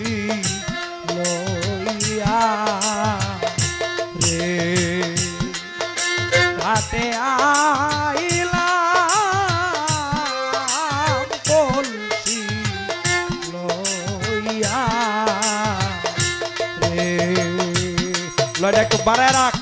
বাঁশি লইয়া রে। ঘাটে আইলাম কলসি লইয়া রে। লড়াই একটু বাড়ায় রাখ।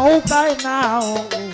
não vai não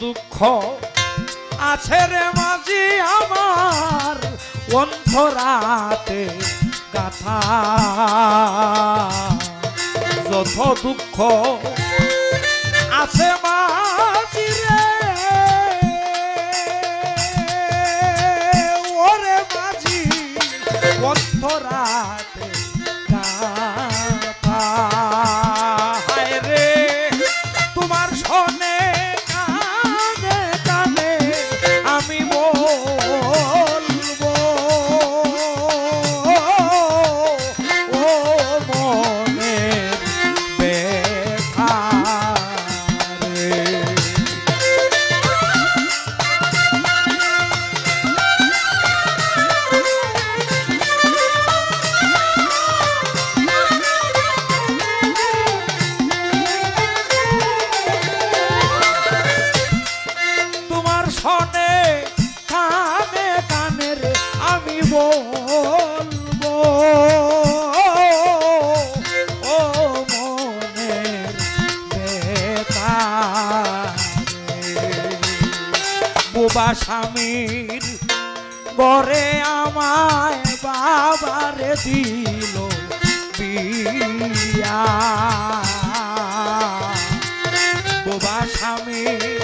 দুঃখ আছে রে মাঝি আমার অন্ধরাতে গাথা। যত দুঃখ আছে মাঝি রে বোবা স্বামীর করে আমায় বাবারে দিল বিয়া। বোবা স্বামীর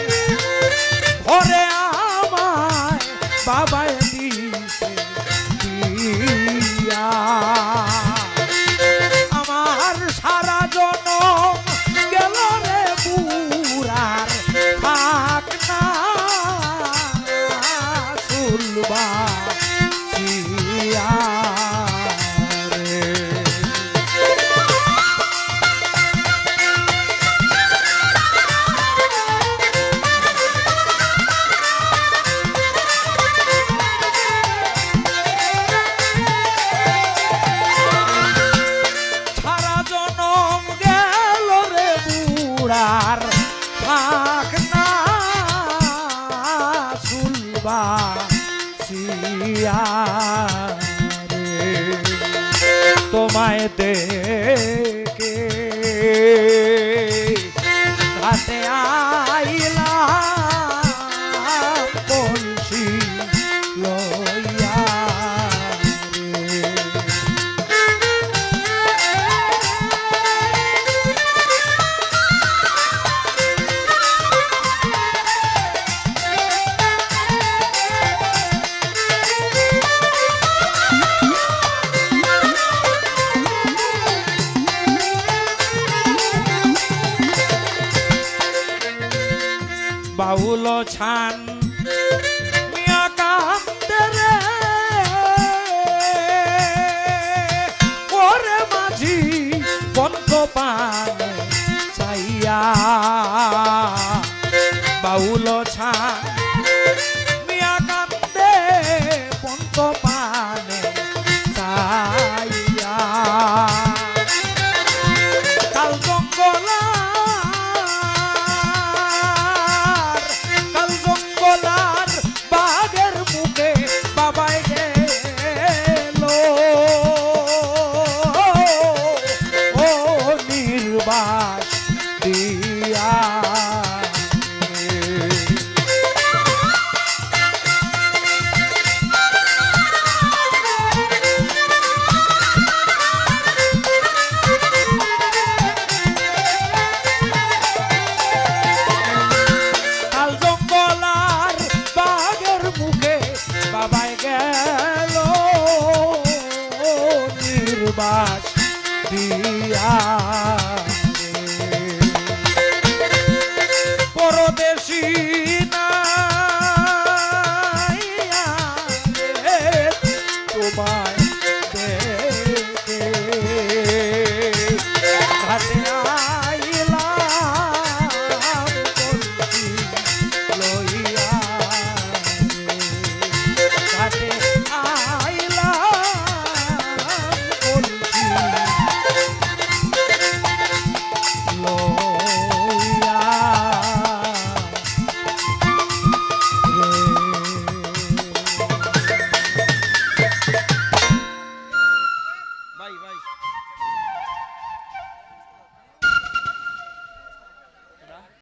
বাসিয়া তোমায় দেখে হাতে আই lo chan.